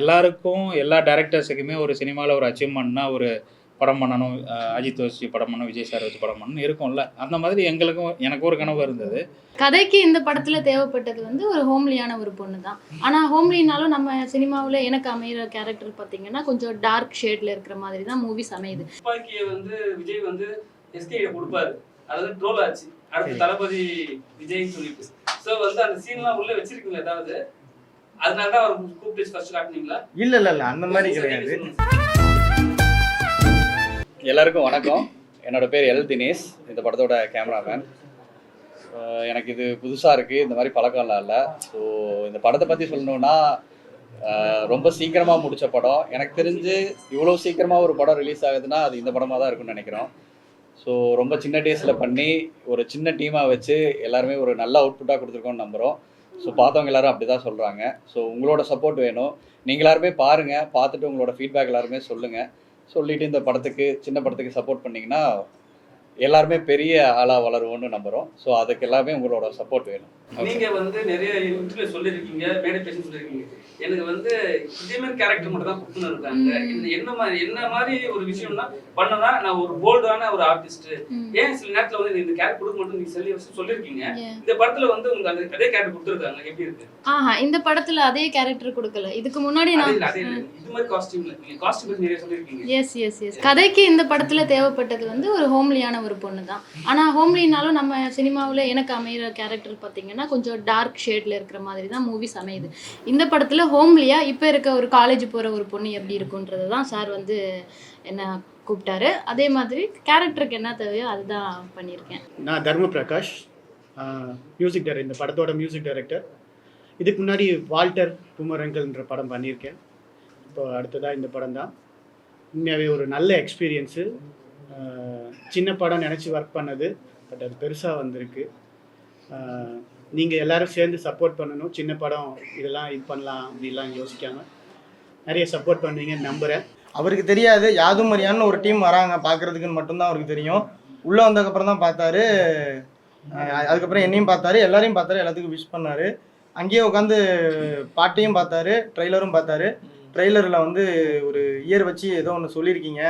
எல்லாருக்கும் எல்லா டேரக்டர்ஸுக்குமே ஒரு சினிமாவில் ஒரு அச்சீவ்மெண்ட்னா ஒரு படம் பண்ணணும் அஜித் வச்சு படம் பண்ணணும் விஜய் சார் வச்சு படம் பண்ணணும் இருக்கும்ல. அந்த மாதிரி எங்களுக்கும் எனக்கு ஒரு கனவு இருந்தது. கதைக்கு இந்த படத்துல தேவைப்பட்டது வந்து ஒரு ஹோம்லியான ஒரு பொண்ணு தான் ஆனா ஹோம்லினாலும் நம்ம சினிமாவுல எனக்கு அமையிற கேரக்டர் பாத்தீங்கன்னா கொஞ்சம் டார்க் ஷேட்ல இருக்கிற மாதிரி தான் மூவிஸ் அமையுது. துப்பாக்கியை வந்து விஜய் வந்து எஸ்கே கொடுப்பாரு. அதாவது ட்ரோல் ஆச்சு அடுத்து தளபதி விஜய்னு சொல்லிட்டு. சோ வந்து அந்த சீன்லாம் உள்ள வச்சிருக்கீங்களா ஏதாவது? அதனால தான் அவர் கூப்பிட்டு ஃபர்ஸ்ட் காட்டுனீங்களா? இல்ல இல்ல இல்ல அந்த மாதிரி கிடையாது. எல்லாருக்கும் வணக்கம். என்னோட பேர் எல். தினேஷ் இந்த படத்தோட கேமராமேன். எனக்கு இது புதுசாக இருக்குது இந்த மாதிரி பழக்கம்லாம் இல்லை. ஸோ இந்த படத்தை பற்றி சொல்லணுன்னா ரொம்ப சீக்கிரமாக முடிச்ச படம். எனக்கு தெரிஞ்சு இவ்வளோ சீக்கிரமாக ஒரு படம் ரிலீஸ் ஆகுதுன்னா அது இந்த படமாக தான் இருக்கும்னு நினைக்கிறோம். ஸோ ரொம்ப சின்ன டேஸில் பண்ணி ஒரு சின்ன டீமாக வச்சு எல்லாருமே ஒரு நல்ல அவுட்புட்டாக கொடுத்துருக்கோம்னு நம்புகிறோம் ஸோ பார்த்தவங்க எல்லாரும் அப்படி தான் சொல்கிறாங்க ஸோ உங்களோட சப்போர்ட் வேணும். நீங்கள் எல்லாருமே பாருங்கள் பார்த்துட்டு உங்களோட ஃபீட்பேக் எல்லாருமே சொல்லுங்கள் சொல்லிவிட்டு இந்த படத்துக்கு சின்ன படத்துக்கு சப்போர்ட் பண்ணிங்கன்னா எல்லாருமே பெரிய ஆளாக வளருவோம்னு நம்புகிறோம் ஸோ அதுக்கு எல்லாமே உங்களோட சப்போர்ட் வேணும். நீங்க வந்து நிறைய இன்டர்வியூ சொல்லிருக்கீங்க மேடை பேசி சொல்லிருக்கீங்க. எனக்கு வந்து இதே மாதிரி கேரக்டர் மட்டும் தான் கொடுத்துன்னு இருக்காங்க இந்த என்ன மாதிரி என்ன மாதிரி ஒரு விஷயம்னா பண்ணனா நான் ஒரு போல்டான ஒரு ஆர்டிஸ்ட். ஏன் சில நேரத்துல வந்து இந்த கேரக்டர் கொடுக்க மட்டும் நீங்க சொல்லி சொல்லிருக்கீங்க. Yeah. இந்த படத்துல வந்து உங்களுக்கு அந்த அதே கேரக்டர் கொடுத்துருக்காங்க. எப்படி இருக்கு? ஆஹா இந்த படத்துல அதே கேரக்டர் கொடுக்கல. இதுக்கு முன்னாடி நான். இது மாதிரி காஸ்டியூம்ல நீங்க காஸ்டியூம் நிறைய சொல்லிருக்கீங்க. எஸ் எஸ் எஸ் கதைக்கு இந்த படத்துல தேவைப்பட்டது வந்து ஒரு ஹோம்லியான ஒரு பொண்ணு தான் ஆனால் ஹோம்லினாலும் நம்ம சினிமாவில் எனக்கு அமையிற கேரக்டர் பார்த்தீங்கன்னா கொஞ்சம் டார்க் ஷேட்ல இருக்கிற மாதிரி தான் மூவிஸ் அமையுது. இந்த படத்தில் ஹோம்லியா இப்போ இருக்க ஒரு காலேஜ் போகிற ஒரு பொண்ணு எப்படி இருக்குன்றது தான் சார் வந்து என்ன கூப்பிட்டாரு. அதே மாதிரி கேரக்டருக்கு என்ன தேவையோ அதுதான் பண்ணியிருக்கேன். நான் தர்ம பிரகாஷ் மியூசிக் டைரக்டர் இந்த படத்தோட மியூசிக் டைரக்டர் இதுக்கு முன்னாடி வால்டர் புமரங்கல்ன்ற படம் பண்ணியிருக்கேன். இப்போ அடுத்ததாக இந்த படம் தான் உண்மையாகவே ஒரு நல்ல எக்ஸ்பீரியன்ஸு சின்ன படம் நினச்சி ஒர்க் பண்ணது பட் அது பெருசாக வந்திருக்கு. நீங்கள் எல்லோரும் சேர்ந்து சப்போர்ட் பண்ணணும். சின்ன படம் இதெல்லாம் இது பண்ணலாம் அப்படிலாம் யோசிக்காமல் நிறைய சப்போர்ட் பண்ணுவீங்கன்னு நம்புகிறேன் அவருக்கு தெரியாது. யாதும் மரியான்னு ஒரு டீம் வராங்க. பார்க்கறதுக்குன்னு மட்டும்தான் அவருக்கு தெரியும். உள்ளே வந்ததுக்கப்புறம் தான் பார்த்தாரு. அதுக்கப்புறம் என்னையும் பார்த்தாரு. எல்லாரையும் பார்த்தாரு. எல்லாத்துக்கும் விஷ் பண்ணார். அங்கேயே உட்காந்து பாட்டையும் பார்த்தாரு. ட்ரெய்லரும் பார்த்தாரு. ட்ரெய்லரில் வந்து ஒரு இயர் வச்சு ஏதோ ஒன்று சொல்லியிருக்கீங்க.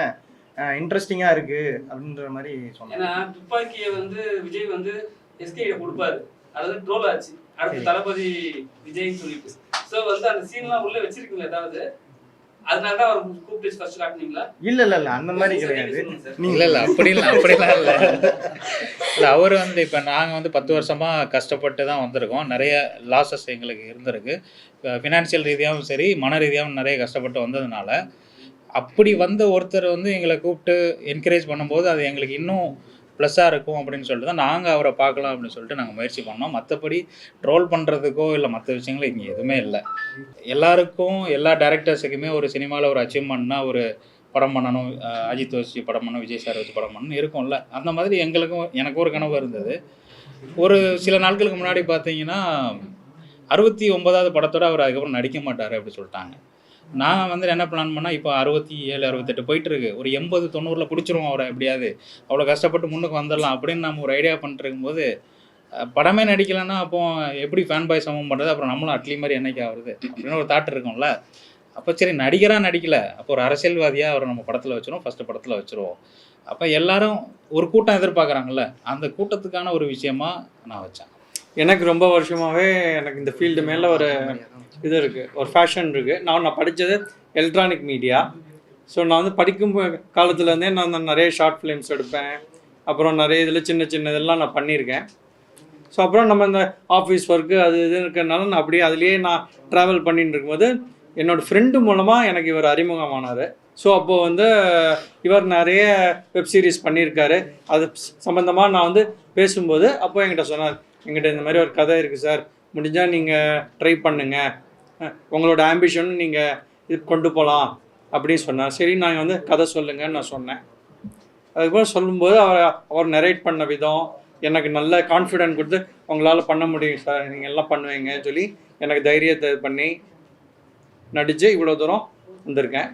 இன்ட்ரெஸ்டிங்காக இருக்கு அப்படின்ற மாதிரி சொன்னாங்க ஏன்னா துப்பாக்கியை வந்து விஜய் வந்து எஸ்கே கொடுப்பாரு. அதாவது ட்ரோல் ஆச்சு. அடுத்து தளபதி விஜய்னு சொல்லிட்டு. சோ வந்து அந்த சீன்லாம் உள்ள வச்சிருக்கீங்களா ஏதாவது அதனால தான் அவர் கூப்பிட்டு ஃபர்ஸ்ட் காட்டுனீங்களா இல்ல இல்ல இல்ல அந்த மாதிரி கிடையாது. இல்லை இல்லை அப்படி இல்லை அப்படிலாம் இல்லை. இல்லை அவர் வந்து இப்போ நாங்கள் வந்து பத்து வருஷமாக கஷ்டப்பட்டு தான் வந்திருக்கோம். நிறைய லாஸஸ் எங்களுக்கு இருந்திருக்கு. ஃபினான்ஷியல் ரீதியாகவும் சரி மன ரீதியாகவும் நிறைய கஷ்டப்பட்டு வந்ததுனால அப்படி வந்த ஒருத்தர் வந்து எங்களை கூப்பிட்டு என்கரேஜ் பண்ணும்போது அது எங்களுக்கு இன்னும் ப்ளஸ்ஸாக இருக்கும் அப்படின்னு சொல்லிட்டு தான் நாங்கள் அவரை பார்க்கலாம் அப்படின்னு சொல்லிட்டு நாங்கள் முயற்சி பண்ணோம். மற்றபடி ட்ரோல் பண்ணுறதுக்கோ இல்லை மற்ற விஷயங்களும் இங்கே எதுவுமே இல்லை. எல்லாருக்கும் எல்லா டேரக்டர்ஸுக்குமே ஒரு சினிமாவில் ஒரு அச்சீவ்மெண்ட்னா ஒரு படம் பண்ணணும் அஜித் வச்சு படம் பண்ணணும் விஜய் சார் வச்சு படம் பண்ணணும் இருக்கும்ல. அந்த மாதிரி எங்களுக்கும் எனக்கு ஒரு கனவு இருந்தது. ஒரு சில நாட்களுக்கு முன்னாடி பார்த்தீங்கன்னா அறுபத்தி ஒன்பதாவது படத்தோட அவர் அதுக்கப்புறம் நடிக்க மாட்டார் அப்படி சொல்லிட்டாங்க. நான் வந்து என்ன பிளான் பண்ணால் இப்போ அறுபத்தி ஏழு அறுபத்தெட்டு போயிட்டு இருக்கு ஒரு எண்பது தொண்ணூறில் பிடிச்சிருவோம் அவரை எப்படியாவது. அவ்வளோ கஷ்டப்பட்டு முன்னுக்கு வந்துடலாம் அப்படின்னு நம்ம ஒரு ஐடியா பண்ணிட்டு இருக்கும்போது படமே நடிக்கலைன்னா அப்போ எப்படி ஃபேன் பாய் சமம் பண்ணுறது அப்புறம் நம்மளும் அட்லி மாதிரி என்னைக்கு ஆகுறது அப்படின்னு ஒரு தாட் இருக்கும்ல. அப்போ சரி நடிகராக நடிக்கல. அப்போ ஒரு அரசியல்வாதியாக அவரை நம்ம படத்தில் வச்சிருவோம். ஃபஸ்ட்டு படத்தில் வச்சுருவோம். அப்போ எல்லாரும் ஒரு கூட்டம் எதிர்பார்க்குறாங்கல்ல. அந்த கூட்டத்துக்கான ஒரு விஷயமா நான் வச்சேன். எனக்கு ரொம்ப வருஷமாகவே எனக்கு இந்த ஃபீல்டு மேலே ஒரு இது இருக்குது ஒரு ஃபேஷன் இருக்குது நான் நான் படித்தது எலக்ட்ரானிக் மீடியா ஸோ நான் வந்து படிக்கும் காலத்துலேருந்தே நான் நிறைய ஷார்ட் ஃபிலிம்ஸ் எடுப்பேன். அப்புறம் நிறைய இதில் சின்ன சின்ன இதெல்லாம் நான் பண்ணியிருக்கேன். ஸோ அப்புறம் நம்ம இந்த ஆஃபீஸ் ஒர்க்கு அது இது இருக்கிறனால நான் அப்படியே அதுலேயே நான் ட்ராவல் பண்ணிட்டு இருக்கும்போது என்னோடய ஃப்ரெண்டு மூலமாக எனக்கு இவர் அறிமுகமானார். ஸோ அப்போது வந்து இவர் நிறைய வெப்சீரிஸ் பண்ணியிருக்காரு. அது சம்மந்தமாக நான் வந்து பேசும்போது அப்போ என்கிட்ட சொன்னார் எங்கிட்ட இந்த மாதிரி ஒரு கதை இருக்குது சார். முடிஞ்சால் நீங்கள் ட்ரை பண்ணுங்கள் உங்களோட ஆம்பிஷன் நீங்கள் இது கொண்டு போகலாம் அப்படின்னு சொன்னார். சரி நான் வந்து கதை சொல்லுங்கன்னு நான் சொன்னேன். அதுக்கப்புறம் சொல்லும்போது அவர் அவர் நரேட் பண்ண விதம் எனக்கு நல்ல கான்ஃபிடென்ட் கொடுத்து உங்களால் பண்ண முடியும் சார். நீங்கள் எல்லாம் பண்ணுவீங்கன்னு சொல்லி எனக்கு தைரியத்தை இது பண்ணி நடித்து இவ்வளோ தூரம் வந்திருக்கேன்.